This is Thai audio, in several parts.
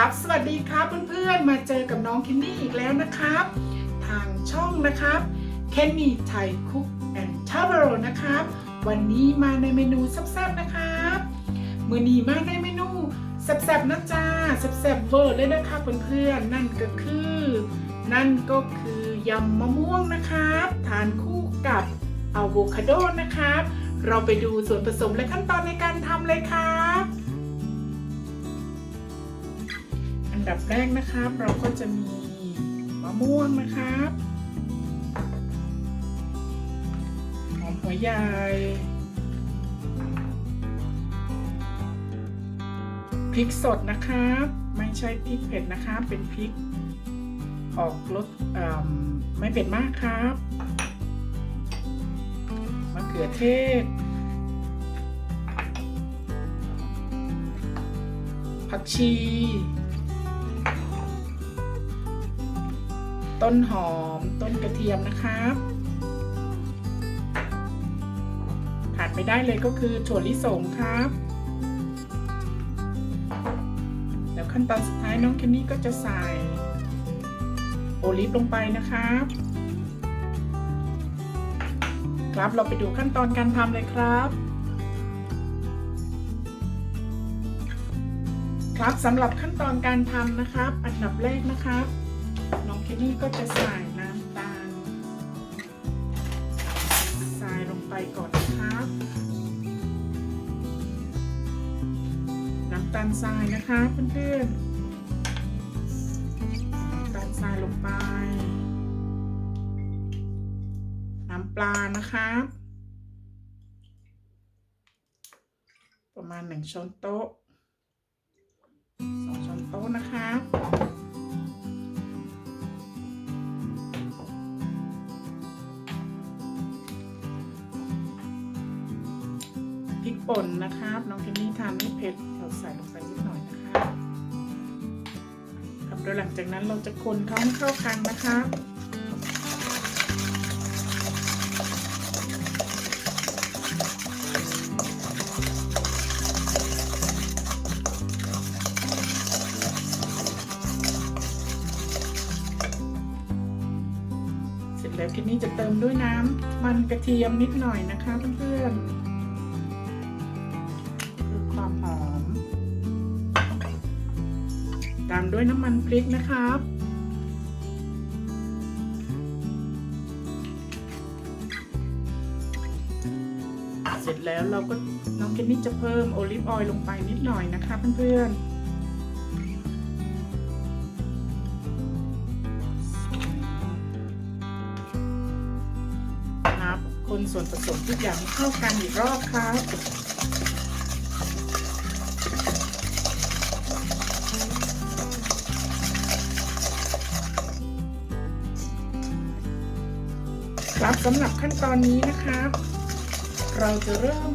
ครับ สวัสดีครับเพื่อนๆ มาเจอกับน้องเคนนี่อีกแล้วนะครับ ทางช่องนะครับเคนนี่ไทยคุกแอนด์ทาวเวลนะครับ วันนี้มาในเมนูแซ่บๆนะครับมือนีมาในเมนูแซ่บๆนะจ้าแซ่บๆเวอร์เลยนะครับเพื่อนๆนั่นก็คือ นั่นก็คือยำมะม่วงนะครับ ทานคู่กับอะโวคาโดนะครับ เราไปดูส่วนผสมและขั้นตอนในการทำเลยครับ ดับแรกนะครับ เราก็จะมีมะม่วงนะครับหอมหัวใหญ่พริกสดนะครับ ไม่ใช่พริกเผ็ดนะครับ เป็นพริกออกรสไม่เผ็ดมากครับมะเขือเทศผักชี ต้นหอม ต้นกระเทียมนะครับขาดไม่ได้เลยก็คือถั่วลิสงครับ แล้วขั้นตอนสุดท้ายน้องเคนนี่ก็จะใส่โอลิฟลงไปนะครับ ครับเราไปดูขั้นตอนการทำเลยครับครับสำหรับขั้นตอนการทำนะครับ อันดับแรกนะครับ น้องเคนนี่ก็จะใส่น้ำตาลทรายลงไปก่อนนะครับน้ำตาลทรายนะคะเพื่อนๆน้ำตาลทรายลงไป น้ำปลานะครับ ประมาณหนึ่งช้อนโต๊ะสองช้อนโต๊ะนะครับ ป่นนะครับ น้องเคนนี่ทานไม่เผ็ดเราใส่ลงไปนิดหน่อยนะครับครับโดยหลังจากนั้นเราจะคนเข้าให้เข้ากันนะครับเสร็จแล้วเคนนี่จะเติมด้วยน้ำมันกระเทียมนิดหน่อยนะคะเพื่อนๆามด้วยน้ำมันพริกนะครับ เสร็จแล้วเราก็น้องเคนนี่จะเพิ่มโอลิฟออยล์ลงไปนิดหน่อยนะคะเพื่อนๆครับคนส่วนผสมทุกอย่างเข้ากันอีกรอบครับ ครับสำหรับขั้นตอนนี้นะครับ เราจะเริ่ม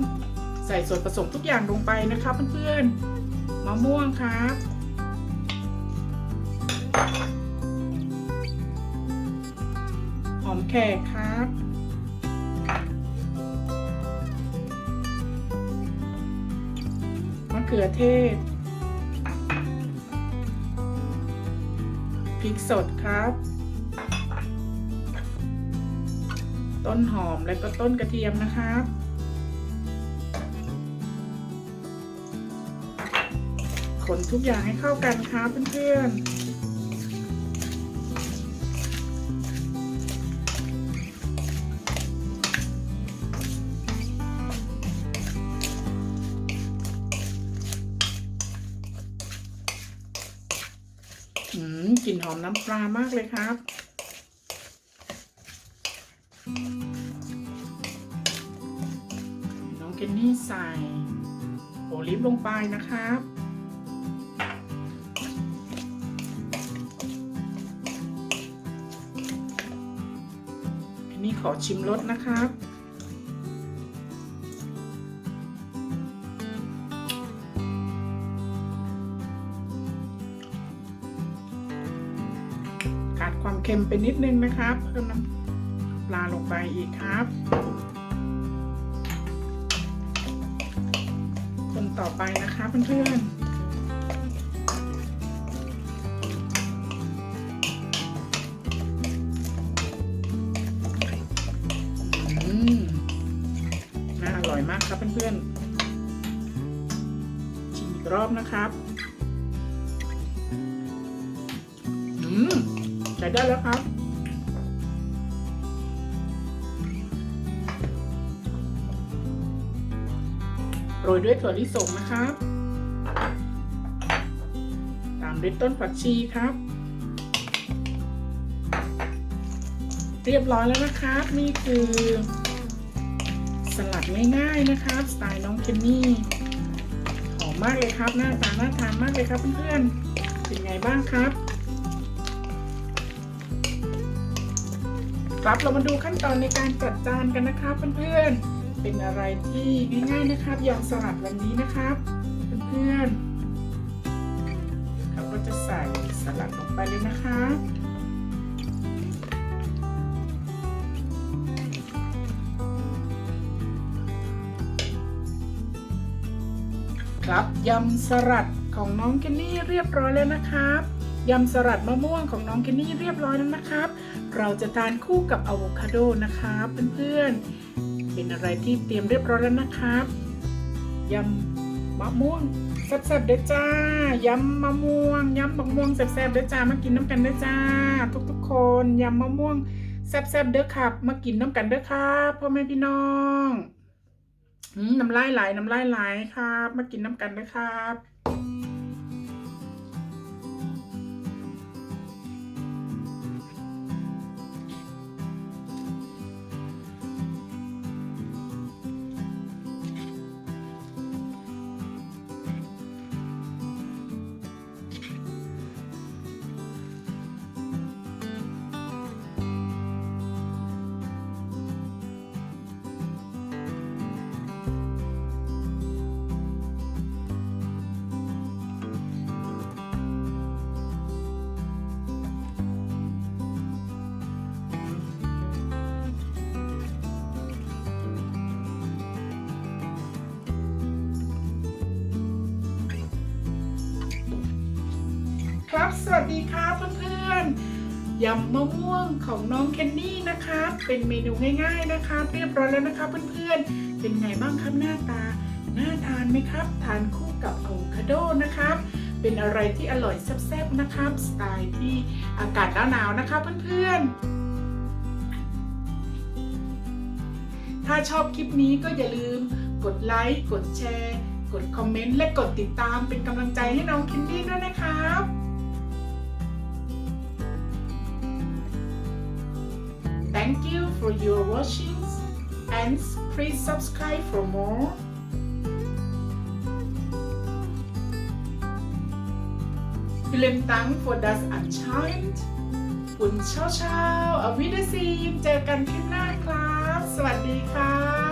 ใส่ส่วนผสมทุกอย่างลงไปนะครับเพื่อนๆมะม่วงครับ หอมแขกครับมะเขือเทศพริกสดครับ ต้นหอมและก็ต้นกระเทียมนะครับคนทุกอย่างให้เข้ากันครับเพื่อนๆอืมกลิ่นหอมน้ำปลามากเลยครับ น้องเกนนี่ใส่โอลิฟลงไปนะครับนนี้ขอชิมรสนะครับ ขาดความเค็มไปนิดนึงนะครับเพิ่มน้ำ ปลาลงไปอีกครับ คนต่อไปนะคะเพื่อนๆ่อยมากครับเพื่อนๆ ชิมอีกรอบนะครับ อืมใช้ได้แล้วครับ รยด้วยถั่วลิสงนะครับ ตามด้วยต้นผักชีครับ เรียบร้อยแล้วนะครับ นี่คือสลัดง่ายๆนะครับ สไตล์น้องเคนนี่หอมมากเลยครับหน้าตาน่าทานมากเลยครับเพื่อนๆเป็นไงบ้างครับครับเรามาดูขั้นตอนในการจัดจานกันนะครับเพื่อนๆ เป็นอะไรที่ง่ายๆนะครับยำสลัดวันนี้นะครับ เพื่อนๆเราก็จะใส่สลัดลงไปเลยนะครับครับยำสลัดของน้องเคนนี่เรียบร้อยแล้วนะครับยำสลัดมะม่วงของน้องเคนนี่เรียบร้อยแล้วนะครับ เราจะทานคู่กับอะโวคาโดนะครับเพื่อนๆ เป็นอะไรที่เตรียมเรียบร้อยแล้วนะครับยำมะม่วงแซ่บๆเด้อจ้ายำมะม่วงยำมะม่วงแซ่บๆเด้อจ้ามากินน้ำกันเด้อจ้า ทุกๆคนยำมะม่วงแซ่บๆเด้อครับ มากินน้ำกันเด้อครับพ่อแม่พี่น้องน้ำลายไหลน้ำลายไหลครับ มากินน้ำกันนะครับครับ สวัสดีครับเพื่อนๆยำมะม่วงของน้องเคนนี่นะครับเป็นเมนูง่ายๆนะครับเรียบร้อยแล้วนะครับเพื่อนๆ เป็นไงบ้างครับหน้าตาน่าทานไหมครับ ทานคู่กับอะโวคาโดนะครับเป็นอะไรที่อร่อยแซ่บๆนะครับสไตล์ที่อากาศหนาวๆนะครับเพื่อนๆถ้าชอบคลิปนี้ก็อย่าลืมกดไลค์ กดแชร์ กดคอมเมนต์ และกดติดตามเป็นกำลังใจให้น้องเคนนี่ด้วยนะครับ for your watching and please subscribe for more. Vielen Dank für das Anscheinend und ciao ciao auf Wiedersehen เจอกันคลิปหน้าครับ สวัสดีครับ